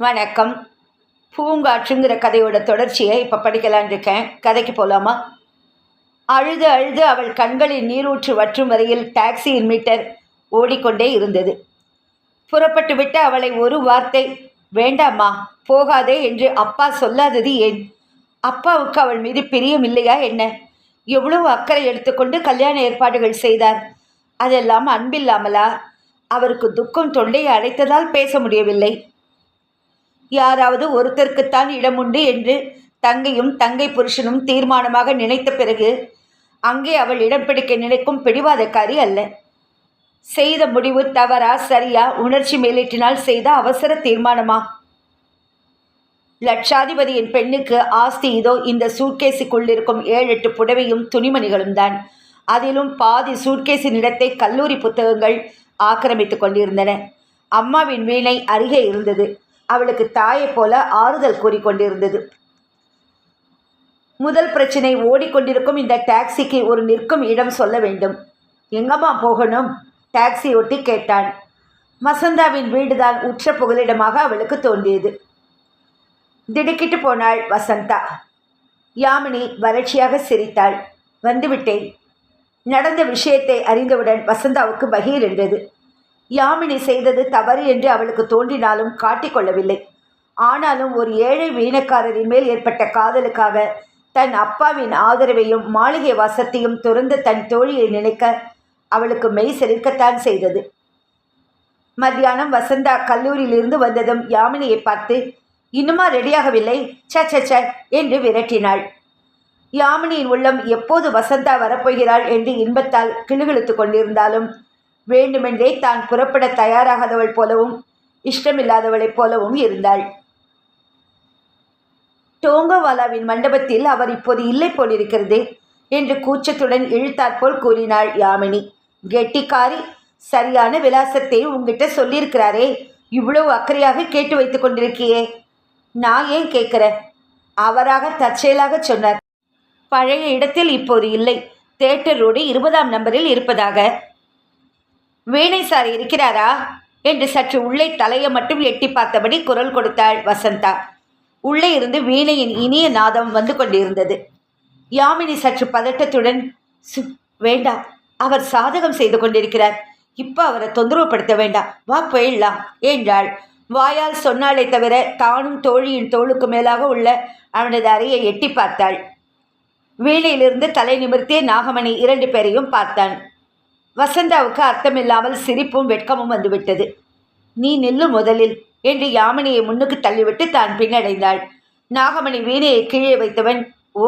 வணக்கம். பூங்காற்றுங்கிற கதையோட தொடர்ச்சியை இப்போ படிக்கலான் இருக்கேன். கதைக்கு போகலாமா அழுது அழுது அவள் கண்களில் நீரூற்று வற்றும் வரையில் டாக்ஸியின் மீட்டர் ஓடிக்கொண்டே இருந்தது. புறப்பட்டு விட்டு அவளை ஒரு வார்த்தை வேண்டாம்மா போகாதே என்று அப்பா சொல்லாதது ஏன்? அப்பாவுக்கு அவள் மீது பிரியம் இல்லையா என்ன? எவ்வளவு அக்கறை எடுத்துக்கொண்டு கல்யாண ஏற்பாடுகள் செய்தார்? அதெல்லாம் அன்பில்லாமலா? அவருக்கு துக்கம் தொண்டையை அடைத்ததால் பேச முடியவில்லை. யாராவது ஒருத்தருக்குத்தான் இடம் உண்டு என்று தங்கையும் தங்கை புருஷனும் தீர்மானமாக நினைத்த பிறகு அங்கே அவள் இடம் பிடிக்க நினைக்கும் பிடிவாதக்காரி அல்ல. செய்த முடிவு தவறா சரியா உணர்ச்சி மேலேற்றினால் செய்த அவசர தீர்மானமா? லட்சாதிபதியின் பெண்ணுக்கு ஆஸ்தி இதோ இந்த சூட்கேஸுக்குள் இருக்கும் ஏழு எட்டு புடவையும் துணிமணிகளும் தான். அதிலும் பாதி சூட்கேஸின் இடத்தை கல்லூரி புத்தகங்கள் ஆக்கிரமித்துக் கொண்டிருந்தன. அம்மாவின் வீணை அருகே இருந்தது. அவளுக்கு தாயைப் போல ஆறுதல் கூறிக்கொண்டிருந்தது. முதல் பிரச்சனை ஓடிக்கொண்டிருக்கும் இந்த டாக்ஸிக்கு ஒரு நிற்கும் இடம் சொல்ல வேண்டும். எங்கம்மா போகணும்? டாக்ஸி ஒட்டி கேட்டான். வசந்தாவின் வீடுதான் உற்ற புகலிடமாக அவளுக்கு தோன்றியது. திடுக்கிட்டு போனாள் வசந்தா. யாமினி வறட்சியாக சிரித்தாள். வந்துவிட்டேன். நடந்த விஷயத்தை அறிந்தவுடன் வசந்தாவுக்கு பகீர் என்றது. யாமினி செய்தது தவறு என்று அவளுக்கு தோன்றினாலும் காட்டிக்கொள்ளவில்லை. ஆனாலும் ஒரு ஏழை வீணக்காரரின் மேல் ஏற்பட்ட காதலுக்காக தன் அப்பாவின் ஆதரவையும் மாளிகை வாசத்தையும் துறந்த தன் தோழியை நினைக்க அவளுக்கு மெய் செலுக்கத்தான் செய்தது. மத்தியானம் வசந்தா கல்லூரியிலிருந்து வந்ததும் யாமினியை பார்த்து இன்னுமா ரெடியாகவில்லை? ச ச ச என்று விரட்டினாள். யாமினியின் உள்ளம் எப்போது வசந்தா வரப்போகிறாள் என்று இன்பத்தால் கிளுகிழுத்து கொண்டிருந்தாலும் வேண்டுமென்றே தான் புறப்பட தயாராகாதவள் போலவும் இஷ்டமில்லாதவளைப் போலவும் இருந்தாள். டோங்கோவாலாவின் மண்டபத்தில் அவர் இப்போது இல்லை போலிருக்கிறது என்று கூச்சத்துடன் இழுத்தாற்போல் கூறினாள் யாமினி. கெட்டிக்காரி சரியான விலாசத்தை உங்ககிட்ட சொல்லியிருக்கிறாரே இவ்வளவு அக்கறையாக கேட்டு வைத்துக் கொண்டிருக்கியே. நான் ஏன் கேட்குறேன் அவராக தற்செயலாக சொன்னார். பழைய இடத்தில் இப்போது இல்லை. தேட்டர் ரோடு இருபதாம் நம்பரில் இருப்பதாக. வீணை சார் இருக்கிறாரா? என்று சற்று உள்ளே தலையை மட்டும் எட்டி பார்த்தபடி குரல் கொடுத்தாள் வசந்தா. உள்ளே இருந்து வீணையின் இனிய நாதம் வந்து கொண்டிருந்தது. யாமினி சற்று பதட்டத்துடன் சு வேண்டாம். அவர் சாதகம் செய்து கொண்டிருக்கிறார். இப்போ அவரை தொந்தரவுப்படுத்த வேண்டாம். வா போயிடலாம் என்றாள். வாயால் சொன்னாலே தவிர தானும் தோழியின் தோளுக்கு மேலாக உள்ள அவனது அறையை எட்டி பார்த்தாள். வீணையிலிருந்து தலை நிமிர்த்திய நாகமணி இரண்டு பேரையும் பார்த்தான். வசந்தாவுக்கு அர்த்தமில்லாமல் சிரிப்பும் வெட்கமும் வந்துவிட்டது. நீ நில்லு முதலில் என்று யாமினியை முன்னுக்கு தள்ளிவிட்டு தான் பின்னடைந்தாள். நாகமணி வீணையை கீழே வைத்தவன் ஓ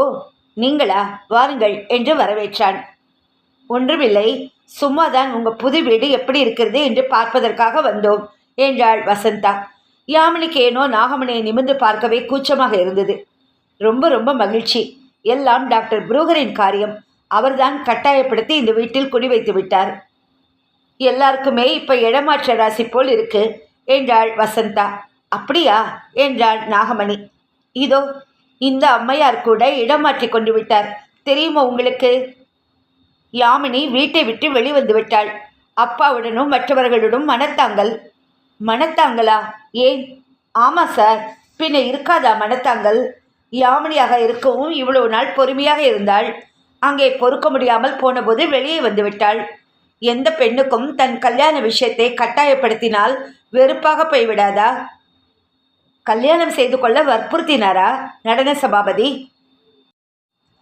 நீங்களா? வாருங்கள் என்று வரவேற்றான். ஒன்றுமில்லை சும்மாதான் உங்கள் புது வீடு எப்படி இருக்கிறது என்று பார்ப்பதற்காக வந்தோம் என்றாள் வசந்தா. யாமினிக்கு ஏனோ நாகமணியை நிமிர்ந்து பார்க்கவே கூச்சமாக இருந்தது. ரொம்ப ரொம்ப மகிழ்ச்சி. எல்லாம் டாக்டர் புரூகரின் காரியம். அவர்தான் கட்டாயப்படுத்தி இந்த வீட்டில் குடி வைத்து விட்டார். எல்லாருக்குமே இப்போ இடமாற்ற ராசி போல் இருக்கு என்றாள் வசந்தா. அப்படியா? என்றாள் நாகமணி. இதோ இந்த அம்மையார் கூட இடம் மாற்றி கொண்டு விட்டார். தெரியுமா உங்களுக்கு? யாமினி வீட்டை விட்டு வெளிவந்து விட்டாள். அப்பாவுடனும் மற்றவர்களுடனும் மனத்தாங்கள் மனத்தாங்களா? ஏன்? ஆமாம் சார் பின்ன இருக்காதா மனத்தாங்கள் யாமினியாக இருக்கவும் இவ்வளவு நாள் பொறுமையாக இருந்தாள். அங்கே பொறுக்க முடியாமல் போனபோது வெளியே வந்துவிட்டாள். எந்த பெண்ணுக்கும் தன் கல்யாண விஷயத்தை கட்டாயப்படுத்தினால் வெறுப்பாக போய்விடாதா? கல்யாணம் செய்து கொள்ள வற்புறுத்தினாரா நடன சபாபதி?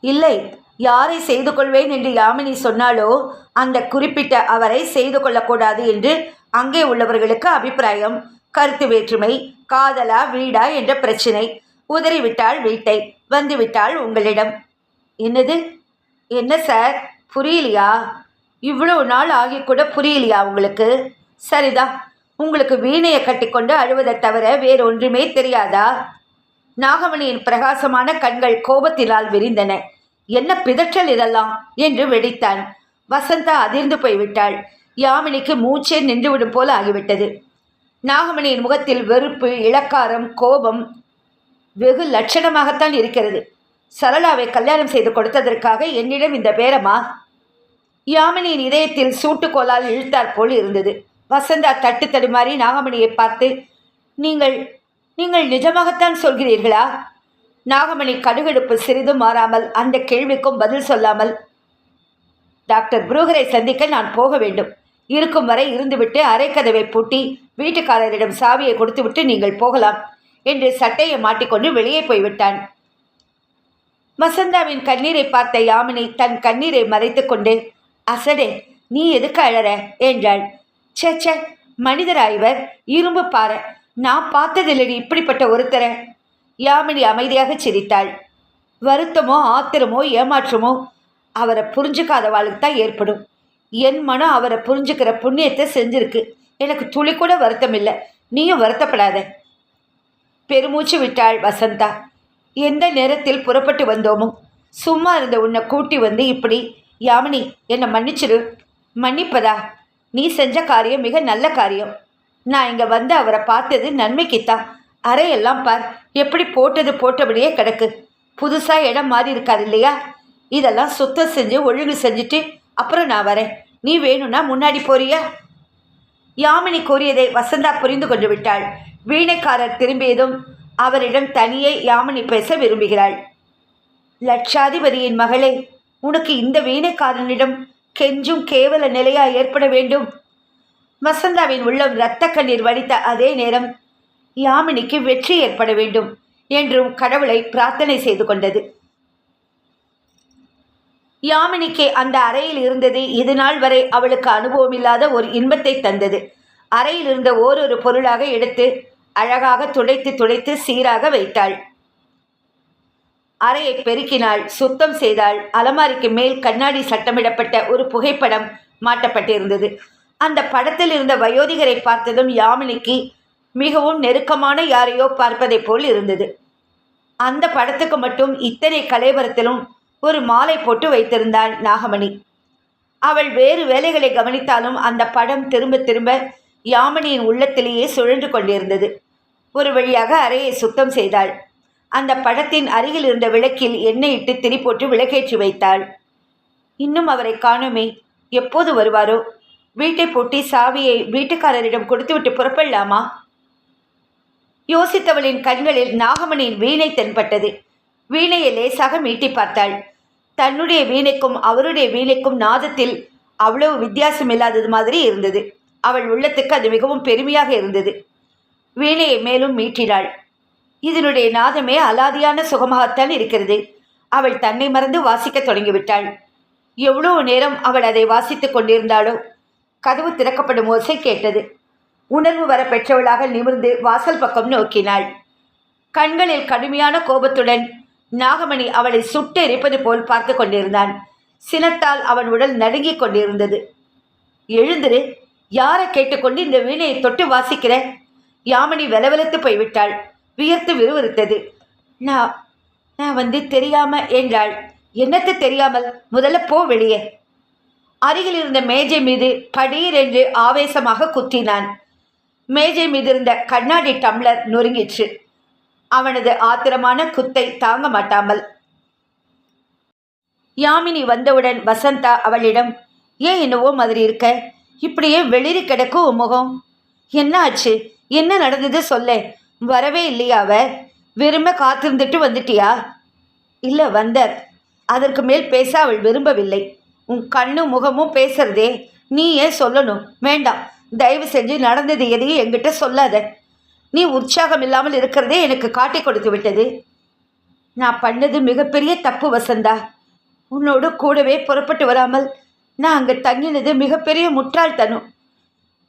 இல்லை யாரை செய்து கொள்வேன் என்று யாமினி சொன்னாலோ அந்த குறிப்பிட்ட அவரை செய்து கொள்ளக்கூடாது என்று அங்கே உள்ளவர்களுக்கு அபிப்பிராயம். கருத்து வேற்றுமை காதலா வீடா என்ற பிரச்சினை. உதறிவிட்டாள் வீட்டை வந்துவிட்டாள் உங்களிடம். என்னது? என்ன சார்? புரியலையா? இவ்வளோ நாள் ஆகி கூட புரியலையா உங்களுக்கு? சரிதான் உங்களுக்கு வீணையை கட்டிக்கொண்டு அழுவதை தவிர வேறு ஒன்றுமே தெரியாதா? நாகமணியின் பிரகாசமான கண்கள் கோபத்தினால் விரிந்தன. என்ன பிதற்றல் இதெல்லாம்? என்று வெடித்தான். வசந்தா அதிர்ந்து போய்விட்டாள். யாமினிக்கு மூச்சே நின்றுவிடும் போல ஆகிவிட்டது. நாகமணியின் முகத்தில் வெறுப்பு இளக்காரம் கோபம் வெகு லட்சணமாகத்தான் இருக்கிறது. சரளாவை கல்யாணம் செய்து கொடுத்ததற்காக என்னிடம் இந்த பேரமா யாமினியின் இதயத்தில் சூட்டுக்கோலால் இழுத்தாற் போல் இருந்தது. வசந்தா தட்டு தடுமாறி நாகமணியை பார்த்து நீங்கள் நீங்கள் நிஜமாகத்தான் சொல்கிறீர்களா? நாகமணி கடுகெடுப்பு சிறிதும் மாறாமல் அந்த கேள்விக்கும் பதில் சொல்லாமல் டாக்டர் புரூகரை சந்திக்க நான் போக வேண்டும். இருக்கும் வரை இருந்துவிட்டு அரைக்கதவை பூட்டி வீட்டுக்காரரிடம் சாவியை கொடுத்துவிட்டு நீங்கள் போகலாம் என்று சட்டையை மாட்டிக்கொண்டு வெளியே போய்விட்டான். வசந்தாவின் கண்ணீரை பார்த்த யாமினி தன் கண்ணீரை மறைத்து கொண்டு அசடே நீ எதுக்கு அழற? என்றாள். ச்சே ச்சே இரும்பு பாறை. நான் பார்த்ததில்லடி இப்படிப்பட்ட ஒருத்தரை. யாமினி அமைதியாக சிரித்தாள். வருத்தமோ ஆத்திரமோ ஏமாற்றமோ அவரை புரிஞ்சுக்காதவாளுக்கு தான் ஏற்படும். என் மனம் அவரை புரிஞ்சுக்கிற புண்ணியத்தை செஞ்சிருக்கு. எனக்கு துளி கூட வருத்தம் இல்லை நீயும் வருத்தப்படாத. பெருமூச்சு விட்டாள் வசந்தா. எந்த நேரத்தில் புறப்பட்டு வந்தோமோ? சும்மா இருந்த உன்னை கூட்டி வந்து இப்படி யாமினி என்னை மன்னிச்சிடு மன்னிப்பதா? நீ செஞ்ச காரியம் மிக நல்ல காரியம். நான் இங்கே வந்து அவரை பார்த்தது நன்மைக்குத்தான் அறையெல்லாம் பார் எப்படி போட்டது போட்டபடியே கிடக்கு. புதுசாக இடம் மாறி இருக்காது இல்லையா? இதெல்லாம் சுத்தம் செஞ்சு ஒழுங்கு செஞ்சுட்டு அப்புறம் நான் வரேன். நீ வேணும்னா முன்னாடி போறியா? யாமினி கூறியதை வசந்தா புரிந்து கொண்டு விட்டாள். வீணைக்காரர் திரும்பியதும் அவரிடம் தனியே யாமினி பேச விரும்புகிறாள். லட்சாதிபதியின் மகளே உனக்கு இந்த வீணைக்காரனிடம் கெஞ்சும் கேவல நிலையா ஏற்பட வேண்டும். வசந்தாவின் உள்ளம் இரத்த கண்ணீர் வடித்த அதே நேரம் யாமினிக்கு வெற்றி ஏற்பட வேண்டும் என்றும் கடவுளை பிரார்த்தனை செய்து கொண்டது. யாமினிக்கு அந்த அறையில் இருந்தது இது நாள் வரை அவளுக்கு அனுபவமில்லாத ஒரு இன்பத்தை தந்தது. அறையில் இருந்த ஓரொரு பொருளாக எடுத்து அழகாக துடைத்து துடைத்து சீராக வைத்தாள். அறையை பெருக்கினாள். சுத்தம் செய்தாள். அலமாரிக்கு மேல் கண்ணாடி சட்டமிடப்பட்ட ஒரு புகைப்படம் மாட்டப்பட்டிருந்தது. அந்த படத்தில் இருந்த வயோதிகரை பார்த்ததும் யாமினிக்கு மிகவும் நெருக்கமான யாரையோ பார்ப்பதைப் போல் இருந்தது. அந்த படத்துக்கு மட்டும் இத்தனை கலைவரத்திலும் ஒரு மாலை போட்டு வைத்திருந்தாள் நாகமணி. அவள் வேறு வேலைகளை கவனித்தாலும் அந்த படம் திரும்ப திரும்ப யாமினியின் உள்ளத்திலேயே சுழன்று கொண்டிருந்தது. ஒரு வழியாக அறையை சுத்தம் செய்தாள். அந்த படத்தின் அருகில் இருந்த விளக்கில் எண்ணெய் இட்டு திரி போட்டு விளக்கேற்றி வைத்தாள். இன்னும் அவரை காணுமே எப்போது வருவாரோ? வீட்டை பூட்டி சாவியை வீட்டுக்காரரிடம் கொடுத்துவிட்டு புறப்படலாமா? யோசித்தவளின் கண்களில் நாகமணியின் வீணை தென்பட்டது. வீணையை லேசாக மீட்டி பார்த்தாள். தன்னுடைய வீணைக்கும் அவருடைய வீணைக்கும் நாதத்தில் அவ்வளவு வித்தியாசம் இல்லாதது மாதிரி இருந்தது. அவள் உள்ளத்துக்கு அது மிகவும் பெருமையாக இருந்தது. வீணையை மேலும் மீட்டினாள். இதனுடைய நாதமே அலாதியான சுகமாகத்தான் இருக்கிறது. அவள் தன்னை மறந்து வாசிக்கத் தொடங்கிவிட்டாள். எவ்வளோ நேரம் அவள் அதை வாசித்துக் கொண்டிருந்தாளோ? கதவு திறக்கப்படும் ஓசை கேட்டது. உணர்வு வர பெற்றவளாக நிமிர்ந்து வாசல் பக்கம் நோக்கினாள். கண்களில் கடுமையான கோபத்துடன் நாகமணி அவளை சுட்டு எரிப்பது போல் பார்த்து கொண்டிருந்தான். சினத்தால் அவன் உடல் நடுங்கிக் கொண்டிருந்தது. எழுந்திரு யாரை கேட்டுக்கொண்டு இந்த வீணையை தொட்டு வாசிக்கிற? யாமினி வெலவெலத்து போய்விட்டாள். வியர்த்து விறுவிறுத்தது. நான் நான் வந்து தெரியாம என்றாள். என்னத்து தெரியாமல்? முதல்ல போ வெளியே. அருகில் இருந்த மேஜை மீது படீர் என்று ஆவேசமாக குத்தினான். மேஜை மீது இருந்த கண்ணாடி டம்ளர் நொறுங்கிற்று. அவனது ஆத்திரமான குத்தை தாங்க மாட்டாமல். யாமினி வந்தவுடன் வசந்தா அவளிடம் ஏன் என்னவோ மாதிரி இருக்க? இப்படியே வெளிரி கிடக்கும் முகம். என்ன ஆச்சு? என்ன நடந்தது சொல்ல? வரவே இல்லையா அவ விரும்ப காத்திருந்துட்டு வந்துட்டியா? இல்லை வந்தார். அதற்கு மேல் பேச அவள் விரும்பவில்லை. உன் கண்ணும் முகமும் பேசுறதே. நீ ஏன் சொல்லணும்? வேண்டாம். தயவு செஞ்சு நடந்தது எதையும் என்கிட்ட சொல்லாத. நீ உற்சாகம் இல்லாமல் இருக்கிறதே எனக்கு காட்டி கொடுத்து விட்டது. நான் பண்ணது மிகப்பெரிய தப்பு வசந்தா. உன்னோடு கூடவே புறப்பட்டு வராமல் நான் அங்கே தங்கினது மிகப்பெரிய முட்டாள்தனம்.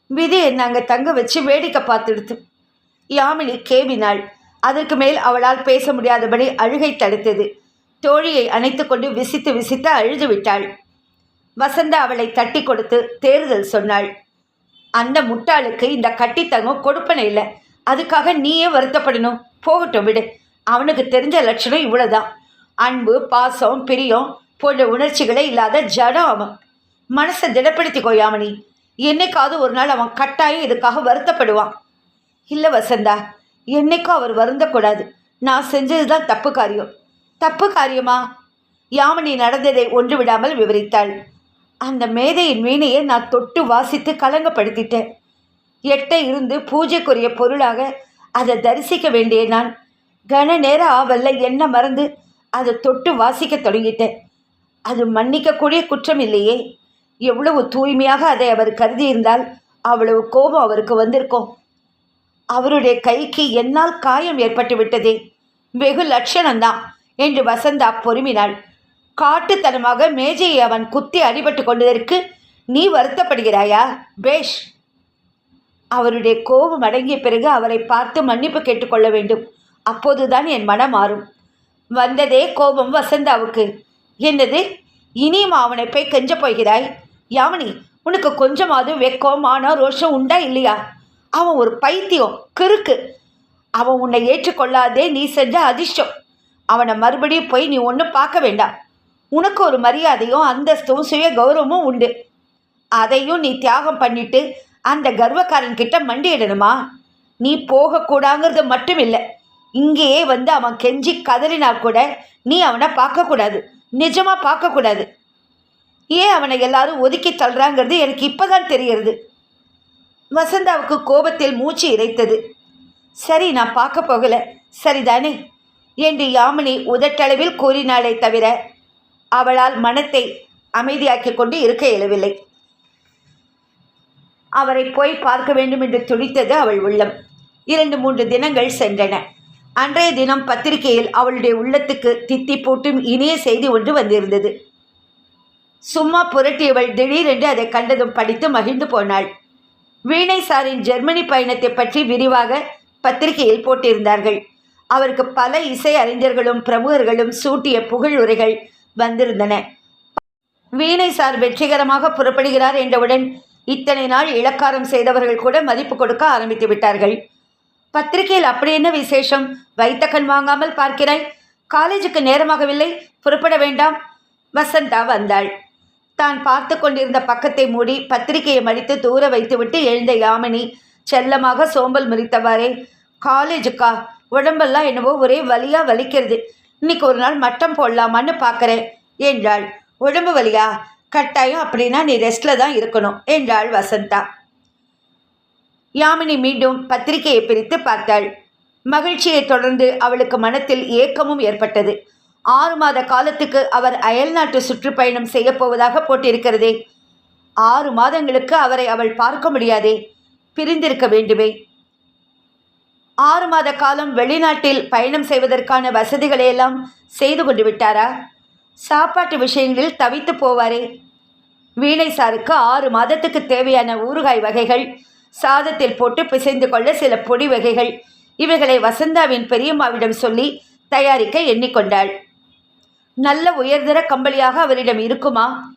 விதியை நாங்கள் தங்க வச்சு வேடிக்கை பார்த்துடுத்து. யாமினி கேவினாள். அதற்கு மேல் அவளால் பேச முடியாதபடி அழுகை தடுத்தது. தோழியை அணைத்து கொண்டு விசித்து விசித்து அழுது விட்டாள். வசந்தா அவளை தட்டி கொடுத்து தேறுதல் சொன்னாள். அந்த முட்டாளுக்கு இந்த கட்டித்தங்கம் கொடுப்பனை இல்லை. அதுக்காக நீயே வருத்தப்படணும். போகட்டும் விடு. அவனுக்கு தெரிஞ்ச லட்சணம் இவ்வளோதான் அன்பு பாசம் பிரியம் போன்ற உணர்ச்சிகளே இல்லாத ஜடம் அவன். மனசை திடப்படுத்திக்கோ யாமினி. என்னைக்காவது ஒரு நாள் அவன் கட்டாயம் இதுக்காக வருத்தப்படுவான். இல்லை வசந்தா என்னைக்கும் அவர் வருந்தக்கூடாது. நான் செஞ்சது தான் தப்பு காரியம். தப்பு காரியமா? யாமினி நடந்ததை ஒன்று விடாமல் விவரித்தாள். அந்த மேதையின் வீணையை நான் தொட்டு வாசித்து கலங்கப்படுத்திட்டேன். எட்ட இருந்து பூஜைக்குரிய பொருளாக அதை தரிசிக்க வேண்டிய நான் கன நேரம் ஆவல்ல என்ன மறந்து அதை தொட்டு வாசிக்க தொடங்கிட்டேன். அது மன்னிக்கக்கூடிய குற்றம் இல்லையே. எவ்வளவு தூய்மையாக அதை அவர் கருதியிருந்தால் அவ்வளவு கோபம் அவருக்கு வந்திருக்கும். அவருடைய கைக்கு என்னால் காயம் ஏற்பட்டு விட்டதே. வெகு லட்சணம்தான் என்று வசந்தா பொறுமினாள். காட்டுத்தனமாக மேஜையை அவன் குத்தி அடிபட்டு கொண்டதற்கு நீ வருத்தப்படுகிறாயா பேஷ்? அவருடைய கோபம் அடங்கிய பிறகு அவரை பார்த்து மன்னிப்பு கேட்டுக்கொள்ள வேண்டும். அப்போதுதான் என் மனம் மாறும். வந்ததே கோபம் வசந்தாவுக்கு. என்னது? இனியும் அவனை போய் கெஞ்சப் போகிறாய்? யாமினி உனக்கு கொஞ்சமாவது வெக்கம் மானம் ரோஷம் உண்டா இல்லையா? அவன் ஒரு பைத்தியம் கிறுக்கு. அவன் உன்னை ஏற்றுக்கொள்ளாதே நீ செஞ்ச அதிர்ஷ்டம். அவனை மறுபடியும் போய் நீ ஒன்றும் பார்க்க வேண்டாம். உனக்கு ஒரு மரியாதையும் அந்தஸ்தும் சுய கௌரவமும் உண்டு. அதையும் நீ தியாகம் பண்ணிட்டு அந்த கர்வக்காரன் கிட்ட மண்டியிடணுமா நீ போகக்கூடாங்கிறது மட்டும் இல்லை இங்கேயே வந்து அவன் கெஞ்சி கதறினா கூட நீ அவனை பார்க்கக்கூடாது நிஜமாக பார்க்கக்கூடாது ஏன் அவனை எல்லாரும் ஒதுக்கி தள்ளுறாங்கிறது எனக்கு இப்போதான் தெரிகிறது. வசந்தாவுக்கு கோபத்தில் மூச்சு இறைத்தது. சரி நான் பார்க்க போகல. சரிதானே? என்று யாமினி உதட்டளவில் கூறினாளே தவிர அவளால் மனத்தை அமைதியாக்கி கொண்டு இருக்க இயலவில்லை. அவரை போய் பார்க்க வேண்டும் என்று துடித்தது அவள் உள்ளம். இரண்டு மூன்று தினங்கள் சென்றன. அன்றைய தினம் பத்திரிகையில் அவளுடைய உள்ளத்துக்கு தித்தி போட்டும் இனிய செய்தி ஒன்று வந்திருந்தது. சும்மா புரட்டியவள் திடீரென்று அதை கண்டதும் படித்து மகிழ்ந்து போனாள். வீணை சாரின் ஜெர்மனி பயணத்தை பற்றி விரிவாக பத்திரிகையில் போட்டிருந்தார்கள். அவருக்கு பல இசை அறிஞர்களும் பிரமுகர்களும் சூட்டிய புகழ் உரைகள் வந்திருந்தன. வீணை சார் வெற்றிகரமாக புறப்படுகிறார் என்றவுடன் இத்தனை நாள் இலக்காரம் செய்தவர்கள் கூட மதிப்பு கொடுக்க ஆரம்பித்து விட்டார்கள். பத்திரிகையில் அப்படி என்ன விசேஷம்? வைத்த கண் வாங்காமல் பார்க்கிறாய்? காலேஜுக்கு நேரமாகவில்லை புறப்பட வேண்டாம். வசந்தா வந்தாள். தான் பார்த்து கொண்டிருந்த பக்கத்தை மூடி பத்திரிகையை மடித்து தூர வைத்துவிட்டு எழுந்த யாமினி செல்லமாக சோம்பல் முறித்தவாறே காலேஜுக்கா? உடம்பெல்லாம் என்னவோ ஒரே வலியாக வலிக்கிறது. இன்னைக்கு ஒரு நாள் மட்டம் போடலாமான்னு பார்க்குறேன் என்றாள். உடம்பு வலியா? கட்டாயம் அப்படின்னா நீ ரெஸ்டில் தான் இருக்கணும் என்றாள் வசந்தா. யாமினி மீண்டும் பத்திரிகையை பிரித்து பார்த்தாள். மகிழ்ச்சியை தொடர்ந்து அவளுக்கு மனத்தில் ஏக்கமும் ஏற்பட்டது. ஆறு மாத காலத்துக்கு அவர் அயல்நாட்டு சுற்றுப்பயணம் செய்யப்போவதாக போட்டிருக்கிறதே. ஆறு மாதங்களுக்கு அவரை அவள் பார்க்க முடியாதே. பிரிந்திருக்க வேண்டுமே. ஆறு மாத காலம் வெளிநாட்டில் பயணம் செய்வதற்கான வசதிகளையெல்லாம் செய்து கொண்டு விட்டாரா? சாப்பாட்டு விஷயங்களில் தவித்து போவாரே. வீணை சாருக்கு ஆறு மாதத்துக்கு தேவையான ஊறுகாய் வகைகள் சாதத்தில் போட்டு பிசைந்து கொள்ள சில பொடி வகைகள் இவைகளை வசந்தாவின் பெரியம்மாவிடம் சொல்லி தயாரிக்க எண்ணிக்கொண்டாள். நல்ல உயர்தர கம்பளியாக அவரிடம் இருக்குமா?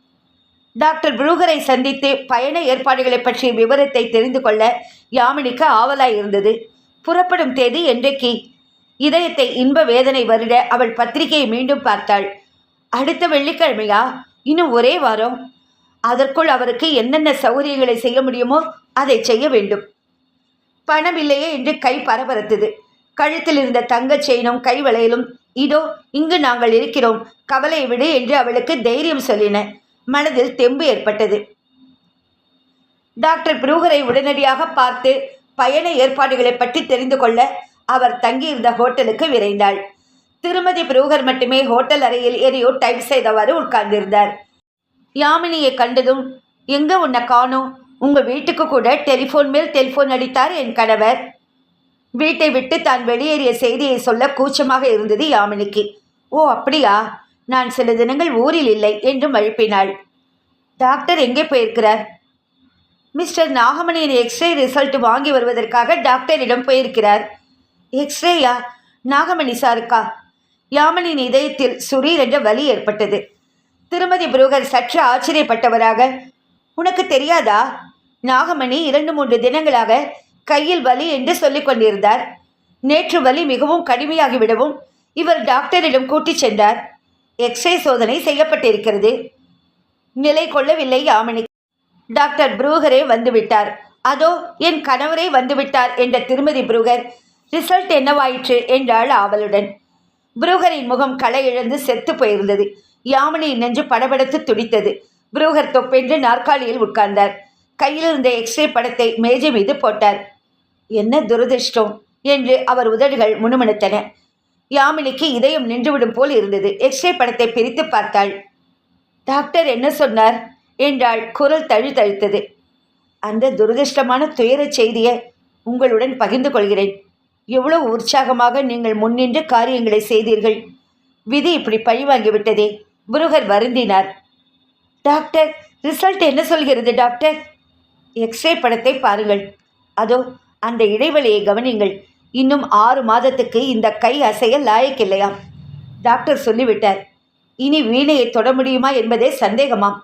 டாக்டர் புரூகரை சந்தித்து பயண ஏற்பாடுகளை பற்றிய விவரத்தை தெரிந்து கொள்ள யாமினிக்கு ஆவலாய் இருந்தது. புறப்படும் தேதி என்றைக்கு? இதயத்தை இன்ப வேதனை வருட அவள் பத்திரிகையை மீண்டும் பார்த்தாள். அடுத்த வெள்ளிக்கிழமையா? இன்னும் ஒரே வாரம். அதற்குள் அவருக்கு என்னென்ன சௌகரியங்களை செய்ய முடியுமோ அதை செய்ய வேண்டும். பணம் இல்லையே என்று கை பரபரத்தது. கழுத்தில் இருந்த தங்கச் செயினும் கை வளையலும் இதோ இங்கு நாங்கள் இருக்கிறோம். கவலை விடு என்று அவளுக்கு தைரியம் சொல்லின. மனதில் தெம்பு ஏற்பட்டது. டாக்டர் புரூகரை உடனடியாக பார்த்து பயண ஏற்பாடுகளை பற்றி தெரிந்து கொள்ள அவர் தங்கியிருந்த ஹோட்டலுக்கு விரைந்தாள். திருமதி புரூகர் மட்டுமே ஹோட்டல் அறையில் எதையோ டைப் செய்தவாறு உட்கார்ந்திருந்தார். யாமினியை கண்டதும் எங்க உன்னை காணும்? உங்க வீட்டுக்கு கூட டெலிஃபோன் மேல் டெலிஃபோன் அடித்தார் என் கணவர். வீட்டை விட்டு தான் வெளியேறிய செய்தியை சொல்ல கூச்சமாக இருந்தது யாமினிக்கு. ஓ அப்படியா? நான் சில தினங்கள் ஊரில் இல்லை என்றும் அழுப்பினாள் டாக்டர் எங்கே போயிருக்கிறார்? மிஸ்டர் நாகமணியின் எக்ஸ்ரே ரிசல்ட் வாங்கி வருவதற்காக டாக்டரிடம் போயிருக்கிறார். எக்ஸ்ரேயா? நாகமணி சாருக்கா? யாமனின் இதயத்தில் சுரீர் என்ற வலி ஏற்பட்டது. திருமதி புரோகர் சற்று ஆச்சரியப்பட்டவராக உனக்கு தெரியாதா? நாகமணி இரண்டு மூன்று தினங்களாக கையில் வலி என்று சொல்லிக் கொண்டிருந்தார். நேற்று வலி மிகவும் கடுமையாகிவிடவும் இவர் டாக்டரிடம் கூட்டிச் சென்றார். எக்ஸ்ரே சோதனை செய்யப்பட்டிருக்கிறது. நிலை கொள்ளவில்லை யாமினி. டாக்டர் புரூகரே வந்துவிட்டார். அதோ என் கணவரே வந்துவிட்டார் என்ற திருமதி புரூகர் ரிசல்ட் என்னவாயிற்று? என்றாள் ஆவலுடன். புரூகரின் முகம் களை இழந்து செத்து போயிருந்தது. யாமினியின் நெஞ்சு படபடத்து துடித்தது. புரூகர் தொப்பென்று நாற்காலியில் உட்கார்ந்தார். கையில் இருந்த எக்ஸ்ரே படத்தை மேஜை மீது போட்டார். என்ன துரதிர்ஷ்டம்? என்று அவர் உதடுகள் முணுமுணுத்தன. யாமினிக்கு இதயம் நின்றுவிடும் போல் இருந்தது. எக்ஸ்ரே படத்தை பிரித்து பார்த்தாள். டாக்டர் என்ன சொன்னார்? என்றாள். குரல் தழு தழுத்தது. அந்த துரதிர்ஷ்டமான துயரச் செய்தியை உங்களுடன் பகிர்ந்து கொள்கிறேன். எவ்வளவு உற்சாகமாக நீங்கள் முன்னின்று காரியங்களை செய்தீர்கள். விதி இப்படி பழிவாங்கிவிட்டதே. புருகர் வருந்தினார். டாக்டர் ரிசல்ட் என்ன சொல்கிறது டாக்டர்? எக்ஸ்ரே படத்தை பாருங்கள். அதோ அந்த இடைவெளியை கவனிங்கள் இன்னும் ஆறு மாதத்துக்கு இந்த கை அசைய லாயக்கில்லையாம். டாக்டர் சொல்லிவிட்டார். இனி வீணையை தொட முடியுமா என்பதே சந்தேகமாம்.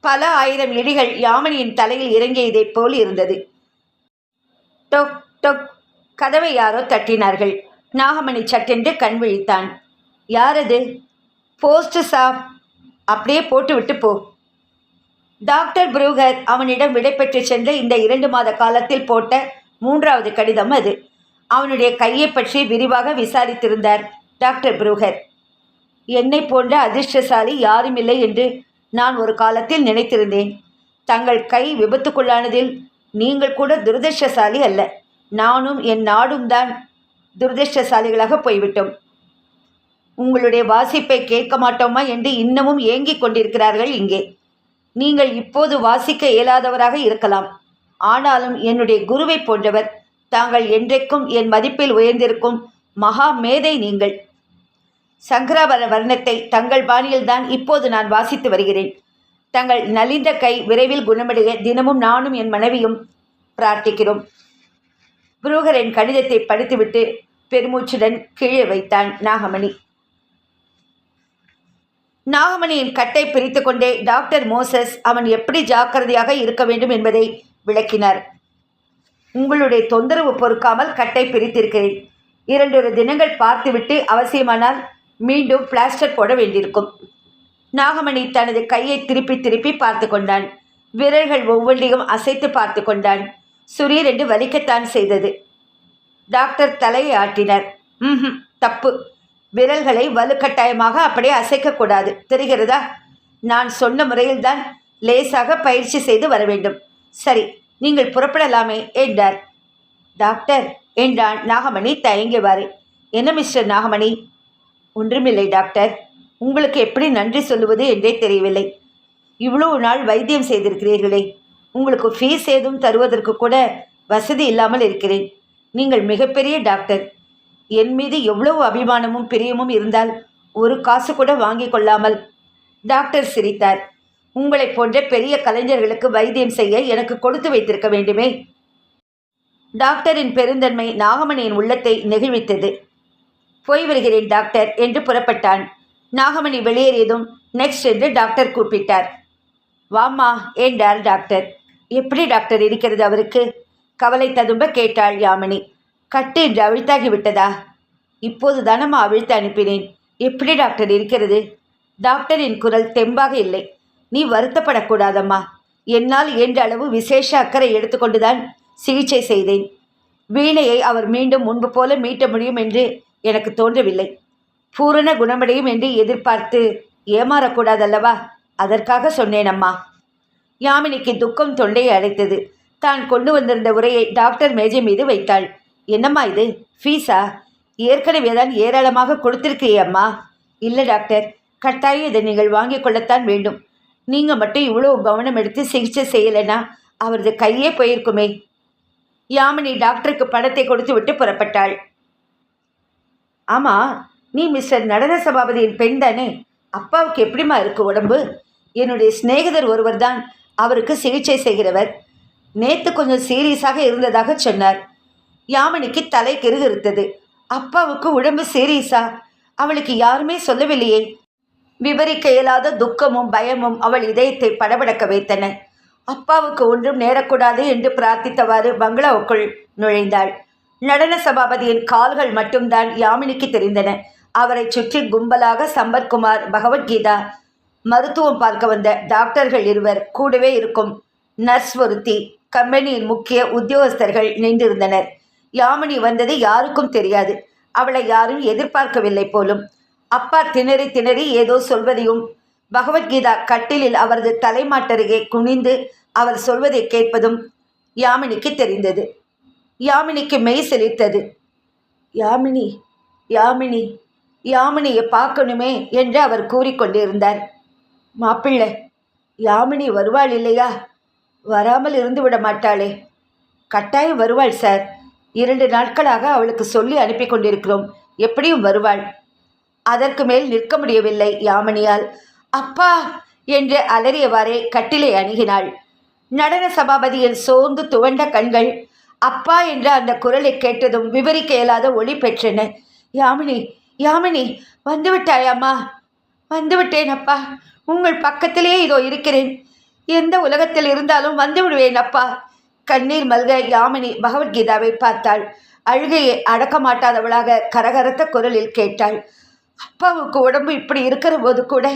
பல ஆயிரம் இடிகள் யாமனியின் தலையில் இறங்கியதைப் போல் இருந்தது. டொக் டொக் கதவை யாரோ தட்டினார்கள். நாகமணி சட்டென்று கண் விழித்தான். யாரது? போஸ்ட் சாப். அப்படியே போட்டுவிட்டு போ. டாக்டர் புரூகர் அவனிடம் விடைபெற்று சென்ற இந்த இரண்டு மாத காலத்தில் போட்ட மூன்றாவது கடிதம் அது. அவனுடைய கையை பற்றி விரிவாக விசாரித்திருந்தார் டாக்டர் புரூகர். என்னை போன்ற அதிர்ஷ்டசாலி யாரும் இல்லை என்று நான் ஒரு காலத்தில் நினைத்திருந்தேன். தங்கள் கை விபத்துக்குள்ளானதில் நீங்கள் கூட துரதிர்ஷ்டசாலி அல்ல. நானும் என் நாடும் தான் துரதிர்ஷ்டசாலிகளாக போய்விட்டோம். உங்களுடைய வாசிப்பை கேட்க மாட்டோமா என்று இன்னமும் ஏங்கிக் கொண்டிருக்கிறார்கள் இங்கே. நீங்கள் இப்போது வாசிக்க இயலாதவராக இருக்கலாம். ஆனாலும் என்னுடைய குருவை போன்றவர் தாங்கள் என்றைக்கும் என் மதிப்பில் உயர்ந்திருக்கும் மகா மேதை நீங்கள். சங்கராபர வர்ணத்தை தங்கள் பாணியில்தான் இப்போது நான் வாசித்து வருகிறேன். தங்கள் நலிந்த கை விரைவில் குணமடைய தினமும் நானும் என் மனைவியும் பிரார்த்திக்கிறோம். புரோகரின் கடிதத்தை படித்துவிட்டு பெருமூச்சுடன் கீழே வைத்தான் நாகமணி. நாகமணியின் கட்டை பிரித்து கொண்டே டாக்டர் மோசஸ் அவன் எப்படி ஜாக்கிரதையாக இருக்க வேண்டும் என்பதை விளக்கினார். உங்களுடைய தொந்தரவு பொறுக்காமல் கட்டை பிரித்திருக்கிறேன். இரண்டொரு தினங்கள் பார்த்துவிட்டு அவசியமானால் மீண்டும் பிளாஸ்டர் போட வேண்டியிருக்கும். நாகமணி தனது கையை திருப்பி திருப்பி பார்த்து கொண்டான். விரல்கள் ஒவ்வொன்றையும் அசைத்து பார்த்து கொண்டான். சுரீர் என்று வலிக்கத்தான் செய்தது. டாக்டர் தலையை ஆட்டினார். ம் தப்பு. விரல்களை வலுக்கட்டாயமாக அப்படியே அசைக்கக்கூடாது. தெரிகிறதா? நான் சொன்ன முறையில்தான் லேசாக பயிற்சி செய்து வர வேண்டும். சரி நீங்கள் புறப்படலாமே என்றார். டாக்டர் என்றான் நாகமணி தயங்கியவாறு. என்ன மிஸ்டர் நாகமணி? ஒன்றுமில்லை டாக்டர். உங்களுக்கு எப்படி நன்றி சொல்லுவது என்றே தெரியவில்லை. இவ்வளவு நாள் வைத்தியம் செய்திருக்கிறீர்களே. உங்களுக்கு ஃபீஸ் ஏதும் தருவதற்கு கூட வசதி இல்லாமல் இருக்கிறேன். நீங்கள் மிகப்பெரிய டாக்டர். என் மீது எவ்வளவு அபிமானமும் பிரியமும் இருந்தால் ஒரு காசு கூட வாங்கி கொள்ளாமல். டாக்டர் சிரித்தார். உங்களைப் போன்ற பெரிய கலைஞர்களுக்கு வைத்தியம் செய்ய எனக்கு கொடுத்து வைத்திருக்க வேண்டுமே? டாக்டரின் பெருந்தன்மை நாகமணியின் உள்ளத்தை நெகிழ்வித்தது. போய் வருகிறேன் டாக்டர் என்று புறப்பட்டான். நாகமணி வெளியேறியதும் நெக்ஸ்ட் என்று டாக்டர் கூப்பிட்டார். வாம்மா என்றார் டாக்டர். எப்படி டாக்டர் இருக்கிறது அவருக்கு? கவலை ததும்ப கேட்டாள் யாமினி. கட்டு என்று அவிழ்த்தாகி விட்டதா? இப்போது தானம்மா அவிழ்த்து அனுப்பினேன். எப்படி டாக்டர் இருக்கிறது? டாக்டரின் குரல் தெம்பாக இல்லை. நீ வருத்தப்படக்கூடாதம்மா. என்னால் இயன்ற அளவு விசேஷ அக்கறை எடுத்துக்கொண்டுதான் சிகிச்சை செய்தேன். வீணையை அவர் மீண்டும் முன்பு போல மீட்ட முடியும் என்று எனக்கு தோன்றவில்லை. பூரண குணமடையும் என்று எதிர்பார்த்து ஏமாறக்கூடாதல்லவா? அதற்காக சொன்னேன் அம்மா யாமினிக்கு துக்கம் தொண்டையை அடைத்தது. தான் கொண்டு வந்திருந்த உரையை டாக்டர் மேஜை மீது வைத்தாள். என்னம்மா இது? ஃபீஸா ஏற்கனவே தான் ஏராளமாக கொடுத்திருக்கியே அம்மா. இல்லை டாக்டர். கட்டாயம் இதை நீங்கள் வாங்கி கொள்ளத்தான் வேண்டும். நீங்கள் மட்டும் இவ்வளோ கவனம் எடுத்து சிகிச்சை செய்யலைன்னா அவரது கையே போயிருக்குமே. யாமினி டாக்டருக்கு பணத்தை கொடுத்து விட்டு புறப்பட்டாள். ஆமாம் நீ மிஸ்டர் நடன சபாபதியின் பெண் தானே. அப்பாவுக்கு எப்படிம்மா இருக்கு உடம்பு? என்னுடைய சிநேகிதர் ஒருவர் தான் அவருக்கு சிகிச்சை செய்கிறவர். நேற்று கொஞ்சம் சீரியஸாக இருந்ததாக சொன்னார். யாமினிக்கு தலை கிருகிருத்தது. அப்பாவுக்கு உடம்பு சீரியஸா? அவளுக்கு யாருமே சொல்லவில்லையே. விவரிக்க இயலாத துக்கமும் பயமும் அவள் இதயத்தை படபடக்க வைத்தன. அப்பாவுக்கு ஒன்றும் நேரக்கூடாது என்று பிரார்த்தித்தவாறு பங்களாவுக்குள் நுழைந்தாள். நடன சபாபதியின் கால்கள் மட்டும்தான் யாமினிக்கு தெரிந்தன. அவரை சுற்றி கும்பலாக சம்பத்குமார் பகவத்கீதா மருத்துவம் பார்க்க வந்த டாக்டர்கள் இருவர் கூடவே இருக்கும். நர்ஸ் ஒருத்தி கம்பெனியின் முக்கிய உத்தியோகஸ்தர்கள் நின்றிருந்தனர். யாமினி வந்தது யாருக்கும் தெரியாது. அவளை யாரும் எதிர்பார்க்கவில்லை போலும். அப்பா திணறி திணறி ஏதோ சொல்வதையும் பகவத்கீதா கட்டிலில் அவரது தலைமாட்டருகே குனிந்து அவர் சொல்வதை கேட்பதும் யாமினிக்கு தெரிந்தது. யாமினிக்கு மெய் செழித்தது யாமினி யாமினி யாமினியை பார்க்கணுமே என்று அவர் கூறிக்கொண்டிருந்தார் மாப்பிள்ளை யாமினி வருவாள் இல்லையா? வராமல் இருந்து விட மாட்டாளே. கட்டாயம் வருவாள் சார். இரண்டு நாட்களாக அவளுக்கு சொல்லி அனுப்பி கொண்டிருக்கிறோம். எப்படியும் வருவாள். அதற்கு மேல் நிற்க முடியவில்லை யாமணியால் அப்பா! என்று அலறியவாறே கட்டிலை அணுகினாள். நடன சபாபதியின் சோர்ந்து துவண்ட கண்கள் அப்பா என்ற அந்த குரலை கேட்டதும் விவரிக்க இயலாத ஒளி பெற்றன. யாமினி யாமினி வந்துவிட்டாயம்மா? வந்துவிட்டேன் அப்பா. உங்கள் பக்கத்திலேயே இதோ இருக்கிறேன். எந்த உலகத்தில் இருந்தாலும் வந்து விடுவேன் அப்பா. கண்ணீர் மல்க யாமினி பகவத்கீதாவை பார்த்தாள். அழுகையை அடக்க மாட்டாதவளாக கரகரத்த குரலில் கேட்டாள். அப்பாவுக்கு உடம்பு இப்படி இருக்கிற போது கூட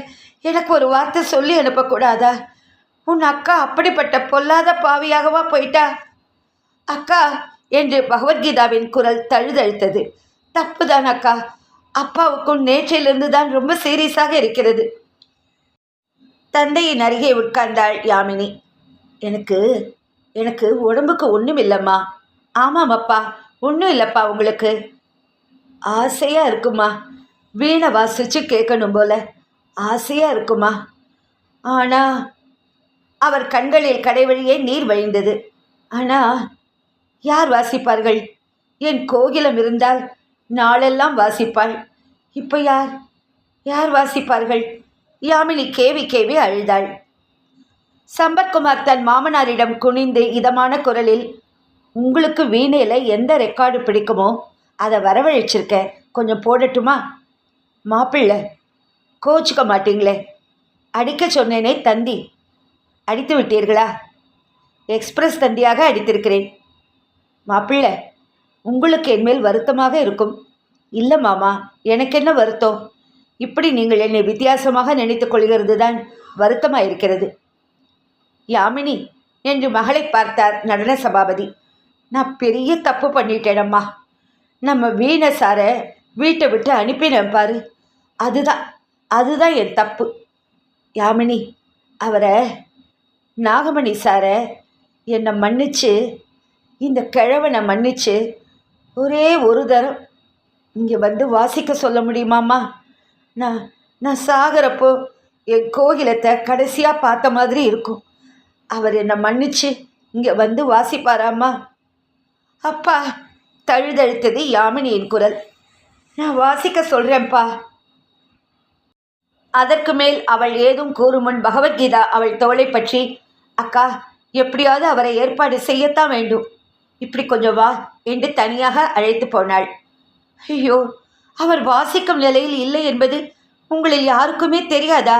எனக்கு ஒரு வார்த்தை சொல்லி அனுப்பக்கூடாதா? உன் அக்கா அப்படிப்பட்ட பொல்லாத பாவியாகவா போயிட்டா? அக்கா என்று பகவத்கீதாவின் குரல் தழுதழுத்தது. தப்புதான் அக்கா. அப்பாவுக்கும் நேற்றையிலிருந்து தான் ரொம்ப சீரியஸாக இருக்கிறது. தந்தையின் அருகே உட்கார்ந்தாள் யாமினி. எனக்கு எனக்கு உடம்புக்கு ஒன்றும் இல்லைம்மா. ஆமாம் அப்பா ஒன்றும் இல்லைப்பா உங்களுக்கு. ஆசையாக இருக்குமா? வீணை வாசிச்சு கேட்கணும் போல. ஆசையாக இருக்குமா? ஆனால் அவர் கண்களில் கடைவழியே நீர் வழிந்தது. ஆனால் யார் வாசிப்பார்கள்? என் கோகிலம் இருந்தால் நாளெல்லாம் வாசிப்பாள். இப்போ யார்? யார் வாசிப்பார்கள்? யாமினி கேவி கேவி அழுதாள். சம்பத்குமார் தன் மாமனாரிடம் குனிந்து இதமான குரலில் உங்களுக்கு வீணையில் எந்த ரெக்கார்டு பிடிக்குமோ அதை வரவழைச்சிருக்க. கொஞ்சம் போடட்டுமா? மாப்பிள்ளை கோச்சுக்க மாட்டீங்களே. அடிக்க சொன்னேனே தந்தி. அடித்து விட்டீர்களா? எக்ஸ்பிரஸ் தந்தியாக அடித்திருக்கிறேன். மாப்பிள்ளை உங்களுக்கு என்மேல் வருத்தமாக இருக்கும். இல்லை மாமா எனக்கு என்ன வருத்தம்? இப்படி நீங்கள் என்னை வித்தியாசமாக நினைத்து கொள்கிறது தான் வருத்தமாக இருக்கிறது யாமினி என்று மகளை பார்த்தார் நடன சபாபதி. நான் பெரிய தப்பு பண்ணிட்டேனம்மா. நம்ம வீணை சாரை வீட்டை விட்டு அனுப்பினேன் பாரு. அதுதான் அதுதான் என் தப்பு. யாமினி அவரை நாகமணி சாரை என்னை மன்னிச்சு இந்த கிழவனை மன்னிச்சு ஒரே ஒரு தரம் இங்கே வந்து வாசிக்க சொல்ல முடியுமாம்மா? நான் நான் சாகிறப்போ என் கோகிலத்தை கடைசியாக பார்த்த மாதிரி இருக்கும். அவர் என்னை மன்னிச்சு இங்கே வந்து வாசிப்பாராம்மா. அப்பா தழுதழுத்தது யாமினியின் குரல். நான் வாசிக்க சொல்கிறேன்ப்பா அதற்கு மேல் அவள் ஏதும் கூறும் முன் பகவத்கீதா அவள் தோளை பற்றி அக்கா எப்படியாவது அவரை ஏற்பாடு செய்யத்தான் வேண்டும். இப்படி கொஞ்சம் வா என்று தனியாக அழைத்து போனாள். ஐயோ அவர் வாசிக்கும் நிலையில் இல்லை என்பது உங்களில் யாருக்குமே தெரியாதா?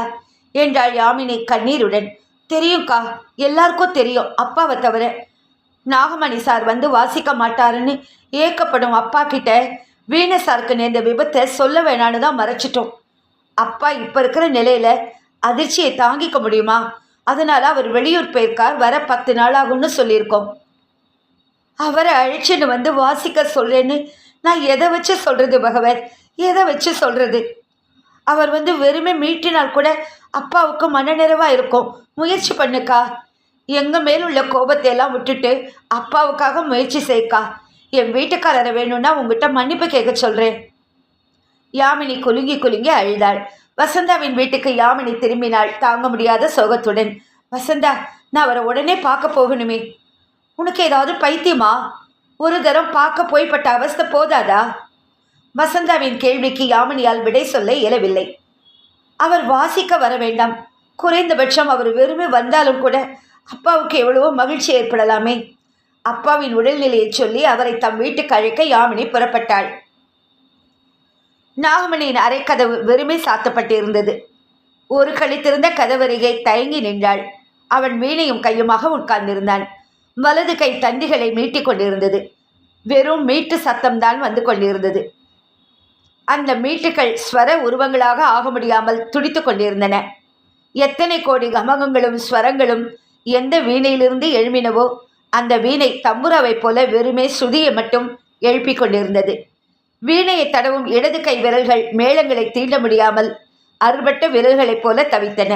என்றாள் யாமினி கண்ணீருடன். தெரியும்க்கா. எல்லாருக்கும் தெரியும். அப்பாவை தவிர நாகமணி சார் வந்து வாசிக்க மாட்டாருன்னு ஏக்கப்படும் அப்பா கிட்ட வீண சாருக்கு நேர்ந்த விபத்தை சொல்ல வேணான்னு தான் மறைச்சிட்டோம். அப்பா இப்போ இருக்கிற நிலையில அதிர்ச்சியை தாங்கிக்க முடியுமா? அதனால் அவர் வெளியூர் போயிருக்கார். வர பத்து நாள் ஆகும்னு சொல்லியிருக்கோம். அவரை அழைச்சின்னு வந்து வாசிக்க சொல்றேன்னு நான் எதை வச்சு சொல்கிறது பகவத்? எதை வச்சு சொல்கிறது அவர் வந்து வெறுமை மீட்டினால் கூட அப்பாவுக்கு மனநிறைவாக இருக்கும். முயற்சி பண்ணுக்கா. எங்கள் மேல் உள்ள கோபத்தை எல்லாம் விட்டுட்டு அப்பாவுக்காக முயற்சி செய்க்கா. என் வீட்டுக்காரரை வேணும்னா உங்ககிட்ட மன்னிப்பு கேட்க சொல்கிறேன் யாமினி குலுங்கி குலுங்கி அழுதாள். வசந்தாவின் வீட்டுக்கு யாமினி திரும்பினாள் தாங்க முடியாத சோகத்துடன் வசந்தா நான் அவரை உடனே பார்க்க போகணுமே. உனக்கு ஏதாவது பைத்தியமா? ஒரு தரம் பார்க்க போய்பட்ட அவஸ்தை போதாதா? வசந்தாவின் கேள்விக்கு யாமினியால் விடை சொல்ல இயலவில்லை. அவர் வாசிக்க வர வேண்டாம். குறைந்தபட்சம் அவர் வெறுமே வந்தாலும் கூட அப்பாவுக்கு எவ்வளவோ மகிழ்ச்சி ஏற்படலாமே. அப்பாவின் உடல்நிலையை சொல்லி அவரை தம் வீட்டுக்கு அழைக்க யாமினி புறப்பட்டாள். நாகமணியின் அரைக்கதவு வெறுமை சாத்தப்பட்டிருந்தது. ஒரு கழித்திருந்த கதவருகே தயங்கி நின்றாள். அவன் வீணையும் கையுமாக உட்கார்ந்திருந்தான். வலது கை தண்டிகளை மீட்டிக் கொண்டிருந்தது. வெறும் மீட்டு சத்தம்தான் வந்து கொண்டிருந்தது. அந்த மீட்டுகள் ஸ்வர உருவங்களாக ஆக முடியாமல் துடித்து கொண்டிருந்தன. எத்தனை கோடி கமகங்களும் ஸ்வரங்களும் எந்த வீணையிலிருந்து எழும்பினவோ அந்த வீணை தம்புராவைப் போல வெறுமே சுதியை மட்டும் எழுப்பிக் கொண்டிருந்தது. வீணையை தடவும் இடது கை விரல்கள் மேளங்களை தீண்ட முடியாமல் அறுபட்ட விரல்களைப் போல தவித்தன.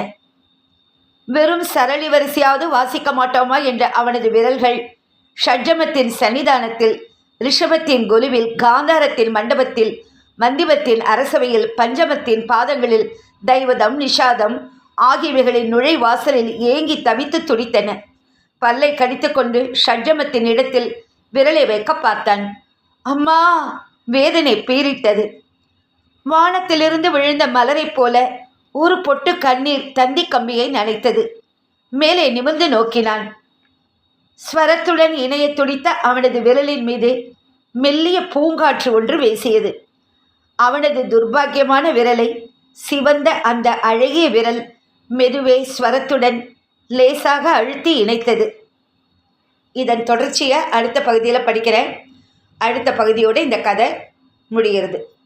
வெறும் சரளி வரிசையாவது வாசிக்க மாட்டோமா என்ற அவனது விரல்கள் ஷட்ஜமத்தின் சன்னிதானத்தில் ரிஷபத்தின் குலுவில் காந்தாரத்தின் மண்டபத்தில் மந்திபத்தின் அரசவையில் பஞ்சமத்தின் பாதங்களில் தைவதம் நிஷாதம் ஆகியவைகளின் நுழைவாசலில் ஏங்கி தவித்து துடித்தன. பல்லை கடித்துக்கொண்டு ஷட்ஜமத்தின் இடத்தில் விரலை வைக்க பார்த்தான். அம்மா வேதனை பீறிட்டது. வானத்திலிருந்து விழுந்த மலரைப் போல ஒரு பொட்டு கண்ணீர் தந்தி கம்பியை நனைத்தது. மேலே நிமிர்ந்து நோக்கினான். ஸ்வரத்துடன் இணைய துடித்த அவனது விரலின் மீது மெல்லிய பூங்காற்று ஒன்று வீசியது. அவனது துர்பாக்கியமான விரலை சிவந்த அந்த அழகிய விரல் மெதுவே ஸ்வரத்துடன் லேசாக அழுத்தி இணைத்தது. இதன் தொடர்ச்சியை அடுத்த பகுதியில் படிக்கிறேன். அடுத்த பகுதியோடு இந்த கதை முடிகிறது.